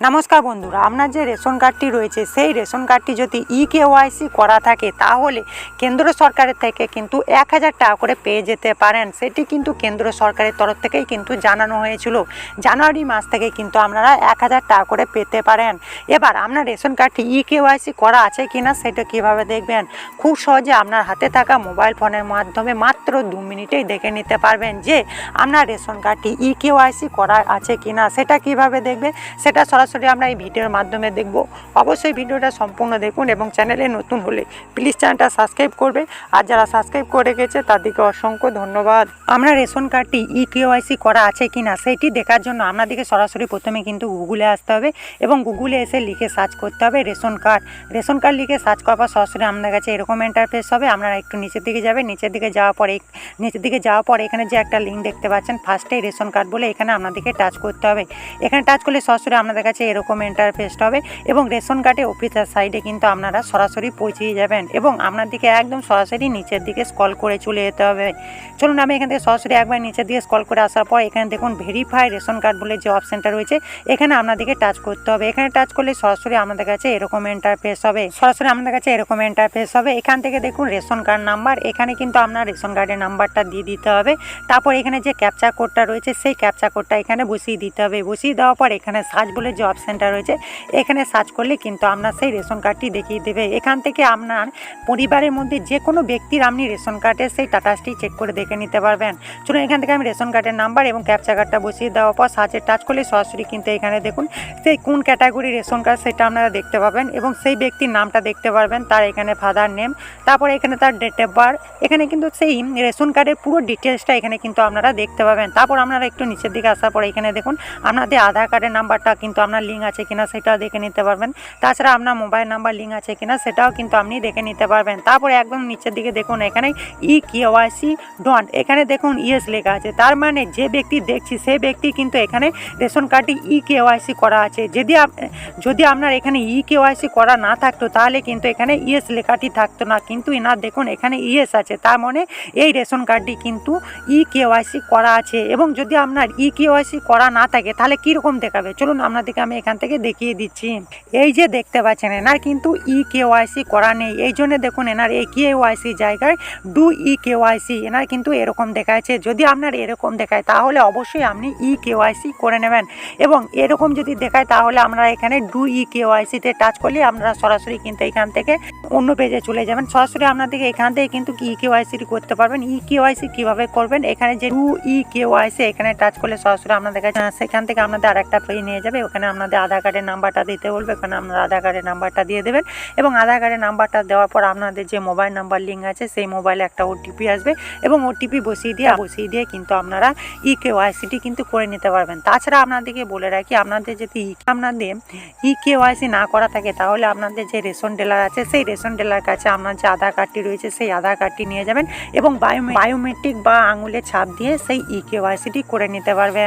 নমস্কার বন্ধুরা, আপনার যে রেশন কার্ডটি রয়েছে, সেই রেশন কার্ডটি যদি ই কেওয়াইসি করা থাকে, তাহলে কেন্দ্র সরকারের থেকে কিন্তু এক হাজার টাকা করে পেয়ে যেতে পারেন। সেটি কিন্তু কেন্দ্র সরকারের তরফ থেকেই কিন্তু জানানো হয়েছিল। জানুয়ারি মাস থেকে কিন্তু আপনারা এক হাজার টাকা করে পেতে পারেন। এবার আপনার রেশন কার্ডটি ই কেওয়াইসি করা আছে কি না সেটা কীভাবে দেখবেন? খুব সহজে আপনার হাতে থাকা মোবাইল ফোনের মাধ্যমে মাত্র দু মিনিটেই দেখে নিতে পারবেন যে আপনার রেশন কার্ডটি ই কেওয়াইসি করা আছে কি না সেটা কীভাবে দেখবে সেটা সরাসরি আমরা এই ভিডিওর মাধ্যমে দেখব। অবশ্যই ভিডিওটা সম্পূর্ণ দেখুন এবং চ্যানেলে নতুন হলে প্লিজ চ্যানেলটা সাবস্ক্রাইব করবে। আর যারা সাবস্ক্রাইব করে গেছে তাদেরকে অসংখ্য ধন্যবাদ। আমরা রেশন কার্ডটি ই কেওয়াইসি করা আছে কি না সেইটি দেখার জন্য আপনাদেরকে সরাসরি প্রথমে কিন্তু গুগলে আসতে হবে এবং গুগলে এসে লিখে সার্চ করতে হবে রেশন কার্ড। রেশন কার্ড লিখে সার্চ করার পর সরাসরি আপনার কাছে এরকম ইন্টারফেস হবে। আপনারা একটু নিচের দিকে যাবে নিচের দিকে যাওয়ার পরে নিচের দিকে যাওয়ার পর এখানে যে একটা লিঙ্ক দেখতে পাচ্ছেন ফার্স্টে রেশন কার্ড বলে এখানে আপনাদেরকে টাচ করতে হবে। এখানে টাচ করলে সরাসরি আপনাদের কাছে এরকম ইন্টারফেসটা হবে এবং রেশন কার্ডে অফিসার সাইডে কিন্তু আপনারা সরাসরি পৌঁছিয়ে যাবেন এবং আপনার দিকে একদম সরাসরি নিচের দিকে স্কল করে চলে যেতে হবে। চলুন আমি এখান থেকে সরাসরি একবার নিচের দিকে স্কল করে আসার পর এখানে দেখুন ভেরিফাই রেশন কার্ড বলে যে অপশানটা রয়েছে, এখানে আপনাদেরকে টাচ করতে হবে। এখানে টাচ করলে সরাসরি আমাদের কাছে এরকম ইন্টারফেস হবে। সরাসরি আমাদের কাছে এরকম ইন্টারফেস হবে। এখান থেকে দেখুন রেশন কার্ড নাম্বার এখানে কিন্তু আপনার রেশন কার্ডের নাম্বারটা দিয়ে দিতে হবে। তারপর এখানে যে ক্যাপচা কোডটা রয়েছে, সেই ক্যাপচা কোডটা এখানে বসিয়ে দিতে হবে। বসিয়ে দেওয়ার পর এখানে সার্চ বলে যে অপশানটা রয়েছে। এখানে সার্চ করলে কিন্তু আপনার সেই রেশন কার্ডটি দেখিয়ে দেবে। এখান থেকে আপনার পরিবারের মধ্যে যে কোনো ব্যক্তির আপনি রেশন কার্ডের সেই টাটাসটি চেক করে দেখে নিতে পারবেন। চলুন এখান থেকে আমি রেশন কার্ডের নাম্বার এবং ক্যাপচা কার্ডটা বসিয়ে দেওয়ার পর সার্চে টাচ করলে সরাসরি কিন্তু এখানে দেখুন সেই কোন ক্যাটাগরি রেশন কার্ড সেটা আপনারা দেখতে পাবেন এবং সেই ব্যক্তির নামটা দেখতে পারবেন, তার এখানে ফাদার নেম তারপর এখানে তার ডেট অফ বার্থ এখানে কিন্তু সেই রেশন কার্ডের পুরো ডিটেলসটা এখানে কিন্তু আপনারা দেখতে পাবেন। তারপর আপনারা একটু নিচের দিকে আসার পর এখানে দেখুন, আপনাদের আধার কার্ডের নাম্বারটা কিন্তু আপনার লিঙ্ক আছে কিনা সেটাও দেখে নিতে পারবেন। তাছাড়া আপনার মোবাইল নাম্বার লিঙ্ক আছে কিনা সেটাও কিন্তু আপনি দেখে নিতে পারবেন। তারপরে একদম নিচের দিকে দেখুন, এখানে ই কেওয়াইসি ডন এখানে দেখুন ইয়েস লেখা আছে। তার মানে যে ব্যক্তি দেখছি, সে ব্যক্তি কিন্তু এখানে রেশন কার্ডটি ই কেওয়াইসি করা আছে। যদি যদি আপনার এখানে ই কেওয়াইসি করা না থাকতো, তাহলে কিন্তু এখানে ইয়েস লেখাটি থাকতো না। কিন্তু এনার দেখুন, এখানে ইয়েস আছে। তার মানে এই রেশন কার্ডটি কিন্তু ই কেওয়াইসি করা আছে। এবং যদি আপনার ই কেওয়াইসি করা না থাকে, তাহলে কীরকম দেখাবে? চলুন আপনাদেরকে আমি এখান থেকে দেখিয়ে দিচ্ছি। এই যে দেখতে পাচ্ছেন, এনার কিন্তু ই কেওয়াইসি করা নেই। এই জন্য দেখুন, এনার এই কেওয়াইসি জায়গায় ডু ই কেওয়াইসি এনার কিন্তু এরকম দেখাচ্ছে। যদি আপনার এরকম দেখায়, তাহলে অবশ্যই আপনি ই কেওয়াইসি করে নেবেন। এবং এরকম যদি দেখায়, তাহলে আমরা এখানে ডু ই কেওয়াইসিতে টাচ করলে আপনারা সরাসরি কিন্তু এখান থেকে অন্য পেজে চলে যাবেন। সরাসরি আপনাদেরকে এখান থেকে কিন্তু ই কেওয়াইসিটি করতে পারবেন, ই কেওয়াইসি কীভাবে করবেন, এখানে যে ডু ই কেওয়াইসি এখানে টাচ করলে সরাসরি আপনাদের কাছে সেখান থেকে আপনাদের আরেকটা পেজ নিয়ে যাবে। ওখানে আপনাদের আধার কার্ডের নাম্বারটা দিতে বলবে, ওখানে আপনার আধার কার্ডের নাম্বারটা দিয়ে দেবেন এবং আধার কার্ডের নাম্বারটা দেওয়ার পর আপনাদের যে মোবাইল নাম্বার লিঙ্ক আছে, সেই মোবাইলে একটা ওটিপি আসবে এবং ওটিপি বসিয়ে দিয়ে বসিয়ে দিয়ে কিন্তু আপনারা ই কেওয়াইসিটি কিন্তু করে নিতে পারবেন। তাছাড়া আপনাদেরকে বলে রাখি, আপনাদের যদি আপনাদের ই কেওয়াইসি না করা থাকে, তাহলে আপনাদের যে রেশন ডিলার আছে, সেই রেশন ডিলার কাছে আপনার যে আধার কার্ডটি রয়েছে সেই আধার কার্ডটি নিয়ে যাবেন এবং বায়ো বায়োমেট্রিক বা আঙুলের ছাপ দিয়ে সেই ই কেওয়াইসিটি করে নিতে পারবেন।